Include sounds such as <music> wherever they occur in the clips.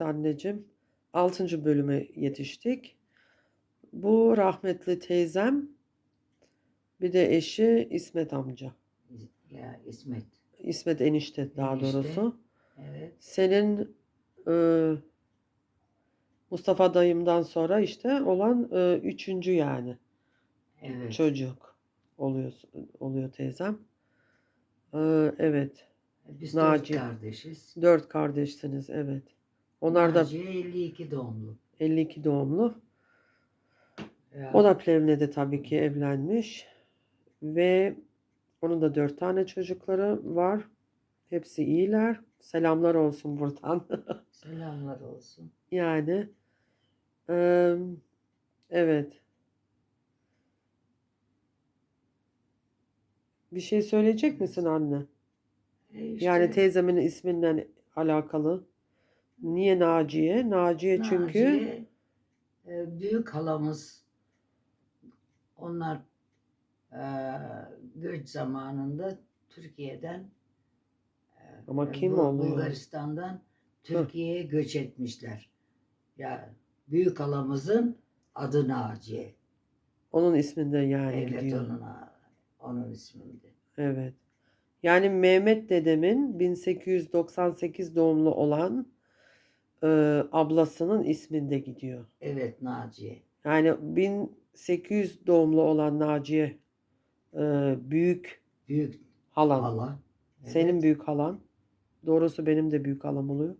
anneciğim. 6. bölüme yetiştik. Bu rahmetli teyzem. Bir de eşi İsmet amca. Ya İsmet. İsmet enişte daha Enişte. doğrusu. Evet. Senin e, Mustafa dayımdan sonra işte olan e, üçüncü yani Evet. çocuk oluyor oluyor teyzem. E, evet. Biz Naci. dört kardeşiz. Dört kardeşsiniz evet. Onlar da Naciye 52 doğumlu. 52 doğumlu. Ya, O da Plevne'de tabii ki evlenmiş. Ve onun da dört tane çocukları var. Hepsi iyiler. Selamlar olsun buradan. <laughs> Selamlar olsun. yani. evet. Bir şey söyleyecek misin anne? E işte Yani teyzemin isminden alakalı. Niye Naciye? Naciye çünkü Naciye, e, büyük halamız onlar e, göç zamanında Türkiye'den e, Ama kim Bu- oluyor? Bulgaristan'dan Türkiye'ye göç etmişler. Ya büyük halamızın adı Naciye. onun isminden yani Evet gidiyor. onun onun isminde. Evet. Yani Mehmet dedemin 1898 doğumlu olan e, ablasının isminde gidiyor. Evet Naciye. Yani 1800 doğumlu olan Naciye e, büyük Büyük halan. hala. Senin Evet. büyük halan. Doğrusu benim de büyük halam oluyor.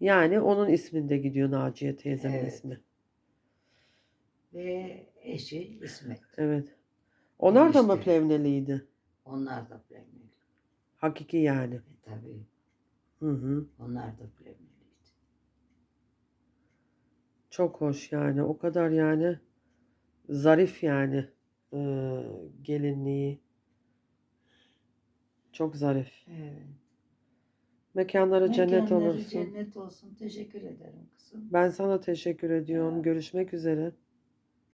Yani onun isminde gidiyor Naciye teyzemin Evet. ismi. ve eşi İsmet. Evet. Onlar da mı Enişte. Plevneliydi? Onlar da Plevneli. Hakiki yani. E, tabii Hı hı. onlar da Plevneliydi. Çok hoş yani. O kadar yani zarif yani e, gelinliği. Çok zarif. Evet. Mekanları cennet Mekanları olursun. cennet olsun. Teşekkür ederim kızım. Ben sana teşekkür ediyorum. Ya. Görüşmek üzere.